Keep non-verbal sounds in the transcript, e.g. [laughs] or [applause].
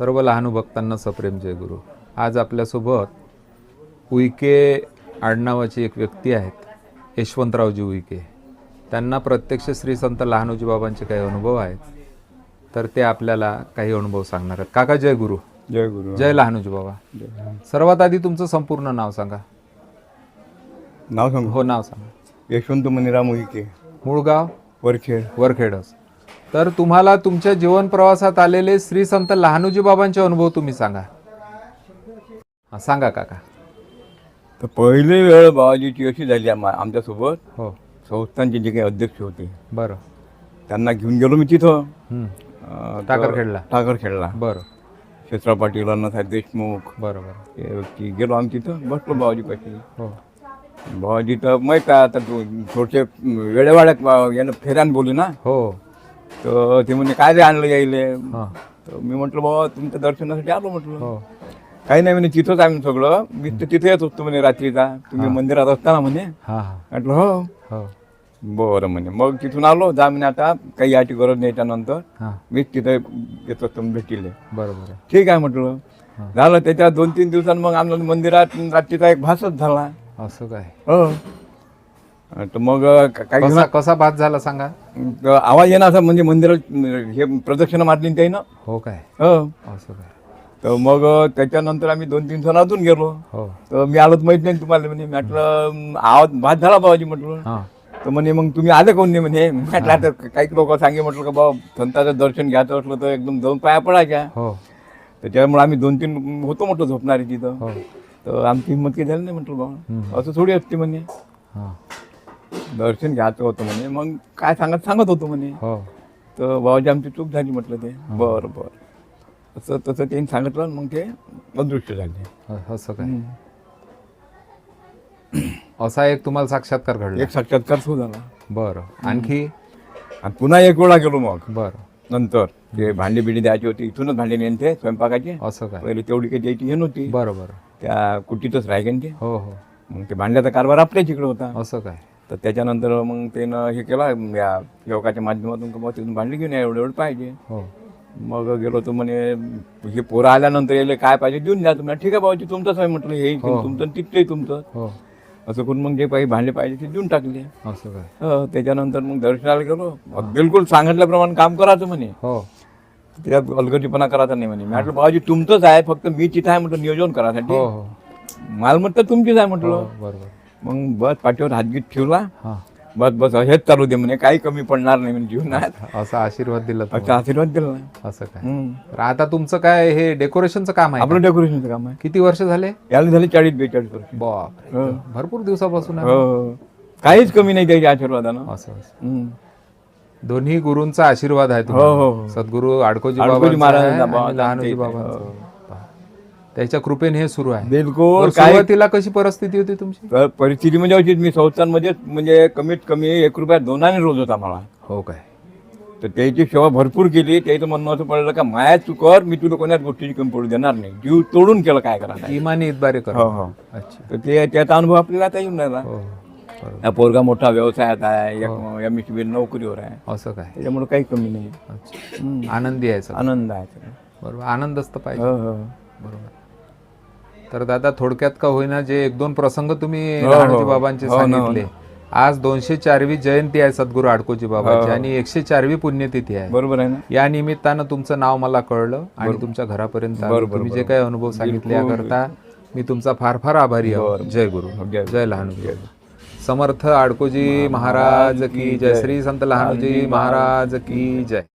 सर्व लहान भक्तांना सप्रेम जय गुरु. आज आपल्यासोबत उईके आडनावाची एक व्यक्ती आहेत यशवंतरावजी उईके. त्यांना प्रत्यक्ष श्री संत लहानोजी बाबांचे काही अनुभव आहेत तर ते आपल्याला काही अनुभव सांगणार आहेत. काका जय गुरु. जय गुरु. जय लहानोजी बाबा. सर्वात आधी तुमचं संपूर्ण नाव सांगा. नाव सांगू? हो नाव सांगा. यशवंत मनिराम उईके. मूळ गाव? वरखेड. वरखेडच. तर तुम्हाला तुमच्या जीवन प्रवासात आलेले श्री संत लहानोजी बाबांचे अनुभव तुम्ही सांगा. हा, सांगा काका. तर पहिली वेळ बाबाजीची अशी झाली आम्हा आमच्यासोबत. हो. संस्थांचे जे काही अध्यक्ष होते. बरं. त्यांना घेऊन गेलो मी तिथं. हम्म. अं, टाकरखेडला. टाकर खेळला बरं. क्षेत्रा पाटील अण्णासाहेब देशमुख. बरं बरं. हे व्यक्ती गेलो आम्ही तिथं. बसलो बाबाजी पाशी. हो. बाबाजी तर माहीत आहे आता तू थोडसे वेळेवाड्यात बा- यानं फेऱ्यान बोलू ना. हो. तर ते म्हणजे काय रे आणलं यायले? तर मी म्हटलं बाबा तुमच्या दर्शनासाठी आलो म्हटलं. हो. काही नाही म्हणे तिथंच आहे म्हणे सगळं. मी तर तिथे येत असतो म्हणे रात्रीचा. तुम्ही मंदिरात असताना म्हणे. म्हटलं हो. हो. बरं म्हणे. मग तिथून आलो जा म्हणे आता. काही याची गरज नाही त्यानंतर. मीच तिथे येत असतो भेटीले. बरं बरं. ठीक आहे म्हटलं. झालं त्याच्या दोन तीन दिवसांनी मग आमच्या मंदिरात रात्रीचा एक भासच झाला. असं काय? हो. तर मग का- काही कसा कसा भात झाला सांगा? तर आवाज येणार असं म्हणजे मंदिरात हे प्रदक्षिणा मारली त्याही ना हो काय? हो. असं काय? तर मग त्याच्यानंतर आम्ही दोन तीन सण अजून गेलो. हो. तर मी आलोच माहीत नाही तुम्हाला म्हणे म्हटलं आवाज भात झाला बाबाजी म्हटलं. तर म्हणे मग तुम्ही आले कोण नाही म्हणे? म्हटलं आता काही लोक सांगे म्हटलं का बाबा संताचं दर्शन घ्यायचं असलं तर एकदम दोन पाया पडायच्या. हो. त्याच्यामुळे आम्ही दोन तीन होतो म्हटलं झोपणारे तिथं. हो. तर आमची हिंमत काही झाली नाही म्हटलं बाबा. असं थोडी असते म्हणे. दर्शन घ्यायचं होतं म्हणे. मग काय सांगत सांगत होतो म्हणे. हो. तर बाबाजी आमची चूक झाली म्हटलं ते. बरं बरं. असं तसं त्यांनी सांगितलं मग ते अदृश्य झाले. अ- असं काय? [clears throat] असा एक तुम्हाला साक्षात्कार घडला. एक साक्षात्कार सुरू झाला. बरं. आणखी? आणि पुन्हा एक वेळा गेलो मग. बरं. नंतर. ते भांडी बिंडी द्यायची होती. इथूनच भांडी नेते स्वयंपाकाची. असं काय? पहिले तेवढी काही द्यायची हे नव्हती. बरं बरं. त्या कुटीतच ना ते. हो हो. मग ते भांड्याचा कारभार आपल्याच इकडे होता. असं काय? तर त्याच्यानंतर मग त्यानं हे केलं या योगाच्या माध्यमातून बुवा तिथून भांडी घेऊन या एवढं एवढं पाहिजे. हो. मग गेलो तर म्हणे हे पोरं आल्यानंतर यायला काय पाहिजे? देऊन द्या तुम्हाला. ठीक आहे बाबाजी तुमचंच आहे म्हटलं हे तुमचं तिथलंही तुमचं. हो. असं करून मग जे काही भांडे पाहिजे ते देऊन टाकले. असं काय? हो, त्याच्यानंतर मग दर्शनाला गेलो. बिलकुल सांगितल्याप्रमाणे काम करायचं म्हणे. हो. त्यात अलगटीपणा करायचा नाही म्हणे. मी म्हटलं बाबाजी तुमचंच आहे फक्त मी तिथं आहे म्हटलं नियोजन करायसाठी. हो हो. मालमत्ता तुमचीच आहे म्हटलं. बरोबर. मग बस पाठीवर हातगीत ठेवला. हां. बस बस हेच चालू दे म्हणे. काही कमी पडणार नाही म्हणे जीवनात. [laughs] असा आशीर्वाद दिला. असा आशीर्वाद दिला. असं काय? आता तुमचं काय हे डेकोरेशनचं काम आहे? आपलं डेकोरेशनचं काम आहे. किती वर्ष झाले? याला झाले चाळीस बेचाळीस वर्ष. बाप हो. भरपूर दिवसापासून आहे. हो. काहीच कमी नाही त्याच्या आशीर्वादानं. असं. दोन्ही गुरूंचा आशीर्वाद आहे हो. हो हो. सद्गुरू आडकोजी महाराज आहे बाबा- आणि लहानोजी आमच्या इथे. बाबांचा त्याच्या कृपेने हे सुरू आहे. बिलकुल काय सुरुवातीला कशी परिस्थिती होती तुमची? तर परिस्थिती म्हणजे अशीच मी संस्थांमध्ये म्हणजे कमीत कमी एक रुपया दोनाने रोज होता मला. हो काय? तर त्याची सेवा भरपूर केली त्याचं म्हणणं असं पडलं का माया तू कर मी तुला कोणाच गोष्टीची कमी पडू देणार नाही. जीव तोडून केलं काय करा इमानी इतबारे कर. हो हो. अच्छा. तर ते त्याचा अनुभव आपल्याला आता येऊन राहिला. हो बरोबर. हा पोरगा मोठा व्यवसायात आहे एम एस नोकरीवर आहे. असं काय? त्याच्यामुळे काही कमी नाही. अच्छा. आनंदी आहे सगळं. आनंद आहे सगळं. बरोबर. आनंदच तर पाहिजे. हो हो. बरोबर. तर दादा थोडक्यात का होईना जे एक दोन प्रसंग तुम्ही हो, लहानोजी हो. बाबांचे हो ना, हो सांगितले. आज दोनशे चारवी जयंती आहे सद्गुरू आडकोजी बाबाची आणि एकशे चारवी पुण्यतिथी आहे. बरोबर आहे ना? या निमित्तानं तुमचं नाव मला कळलं आणि तुमच्या घरापर्यंत आलं. तुम्ही जे काही अनुभव सांगितले याकरता मी तुमचा फार फार आभारी आहे. जय गुरु. जय जय लहानोजी. समर्थ आडकोजी महाराज की जय. श्री संत लहानोजी महाराज की जय.